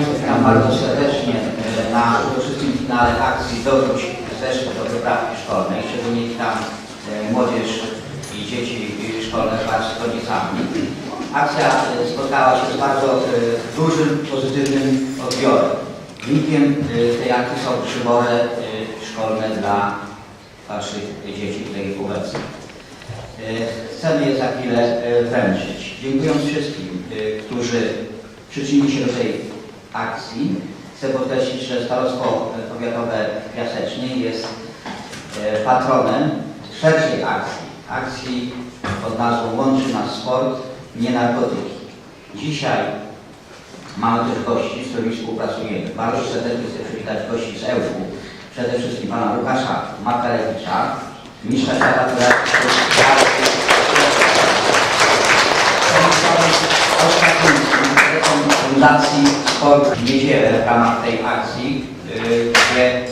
Witam bardzo serdecznie e, na uroczystym finale akcji Doróż zeszły do wyprawki szkolnej. Szczególnie witam e, młodzież i dzieci szkolne wraz z rodzicami. Akcja e, spotkała się z bardzo dużym, pozytywnym odbiorem. Wynikiem tej akcji są przybory szkolne dla Waszych dzieci obecnych. E, Chcemy je za chwilę wręczyć. Dziękując wszystkim, którzy przyczynili się do tej akcji, chcę podkreślić, że Starostwo Powiatowe w Piasecznie jest e, patronem szerszej akcji, akcji pod nazwą Łączy nas sport, nie narkotyki. Dzisiaj mamy też gości, z którymi współpracujemy. Bardzo serdecznie chcę przywitać gości z Ełku. Przede wszystkim pana Łukasza Makarewicza, mistrza świata, która Fundacji Sport w Niedzielę w ramach tej akcji, y, gdzie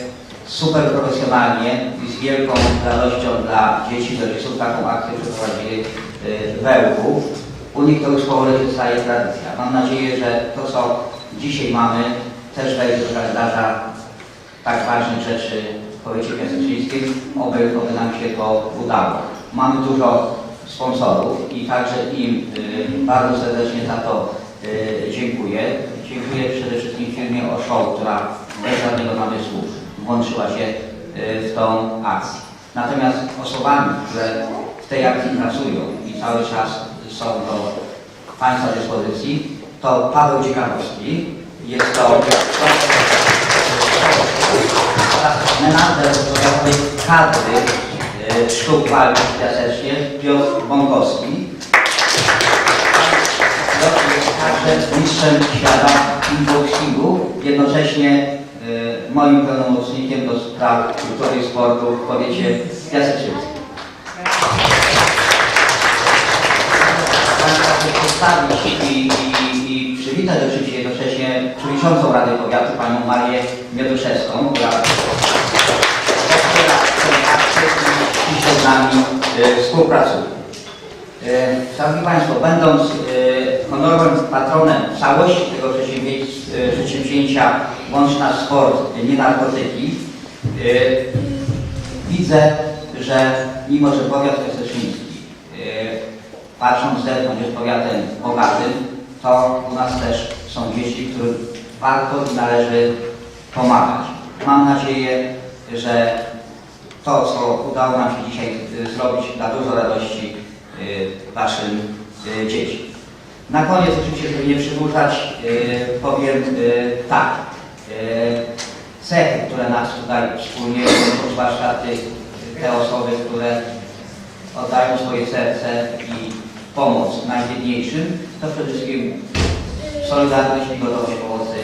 super profesjonalnie i z wielką radością dla dzieci i rodziców taką akcję przeprowadzili y, w Ełku. U nich to już powoli się staje tradycja. Mam nadzieję, że to co dzisiaj mamy też wejdzie do kalendarza tak ważnych rzeczy w powiecie piaseczyńskim, oby, oby nam się to udało. Mamy dużo sponsorów i także im y, bardzo serdecznie za to y, dziękuję. Dziękuję przede wszystkim firmie Oshow, która bez żadnego namysłu włączyła się y, w tą akcję. Natomiast osobami, które w tej akcji pracują i cały czas są do Państwa dyspozycji, to Paweł Dziekanowski, jest to menadżer powiatowej kadry sztuk walki Piasecznie, Piotr Bąkowski. Piotr jest także mistrzem świata kickboxingu, jednocześnie e, moim pełnomocnikiem do spraw kultury i sportu w powiecie chcę przedstawić i, i, i przywitać oczywiście jednocześnie przewodniczącą Rady Powiatu, panią Marię Mioduszewską, która e, współpracuje. E, Szanowni Państwo, będąc e, honorowym patronem całości tego przedsięwzięcia, Łącz Nasz Sport, nie narkotyki, widzę, że mimo, że powiat piaseczyński e, patrząc z zewnątrz jest powiatem bogatym, to u nas też są dzieci, którym warto i należy pomagać. Mam nadzieję, że to, co udało nam się dzisiaj y, zrobić, da dużo radości y, Waszym y, dzieciom. Na koniec, oczywiście, żeby nie przedłużać, powiem tak. Cechy, które nas tutaj wspólnie zwłaszcza te osoby, które oddają swoje serce i pomoc najbiedniejszym, to przede wszystkim solidarność i gotowość pomocy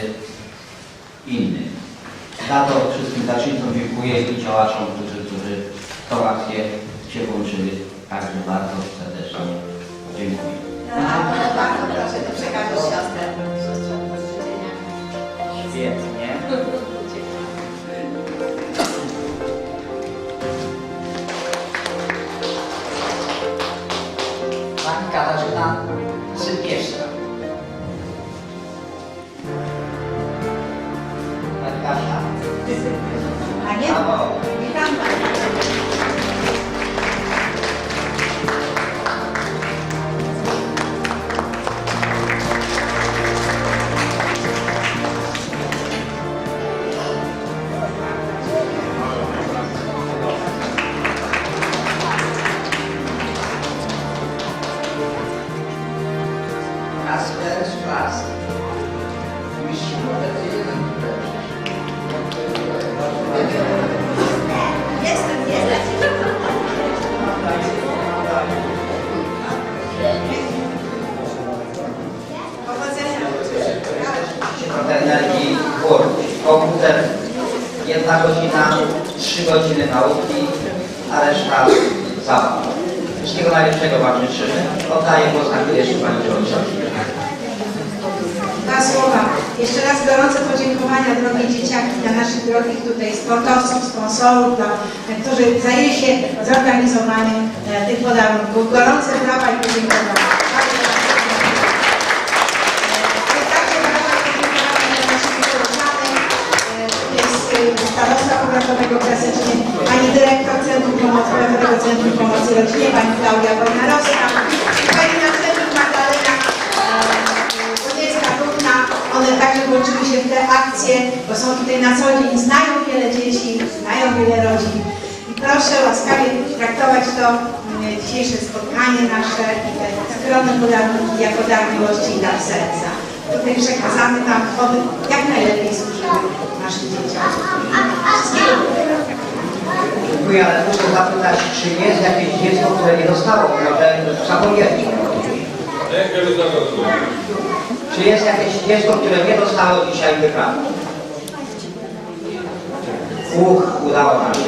innym. Za to wszystkim zaczyńcom dziękuję i działaczom, którzy w tą akcję się włączyli. Także bardzo serdecznie dziękuję. Bardzo proszę to przekazać siostrę. Świetnie. Pani Katarzyna Sypieszka. Pani Kasia. Panie, Brawo. Komputer, jedna godzina, trzy godziny nauki, a reszta zabaw. Wszystkiego najlepszego Wam życzymy. Oddaję głos na chwilę jeszcze Pani Przewodniczącej. Dwa słowa. Jeszcze raz gorące podziękowania drogie dzieciaki dla naszych drogich tutaj sportowców, sponsorów, dla, którzy zajęli się zorganizowaniem e, tych podarunków. Gorące brawa i podziękowania. Pani Klaudia Wojnarowska, i pani naczelnik Magdalena Koniecka-Brudna. One także włączyły się w te akcje, bo są tutaj na co dzień, znają wiele dzieci, znają wiele rodzin. I proszę łaskawie traktować to mm, dzisiejsze spotkanie nasze i te skromne podarunki jako dar miłości i dar serca. Tutaj przekazamy tam, jak najlepiej służyły ale muszę zapytać, czy jest jakieś dziecko, które nie dostało zapomnieli? Czy jest jakieś dziecko, które nie dostało dzisiaj wyprawy? Uch, udało nam się.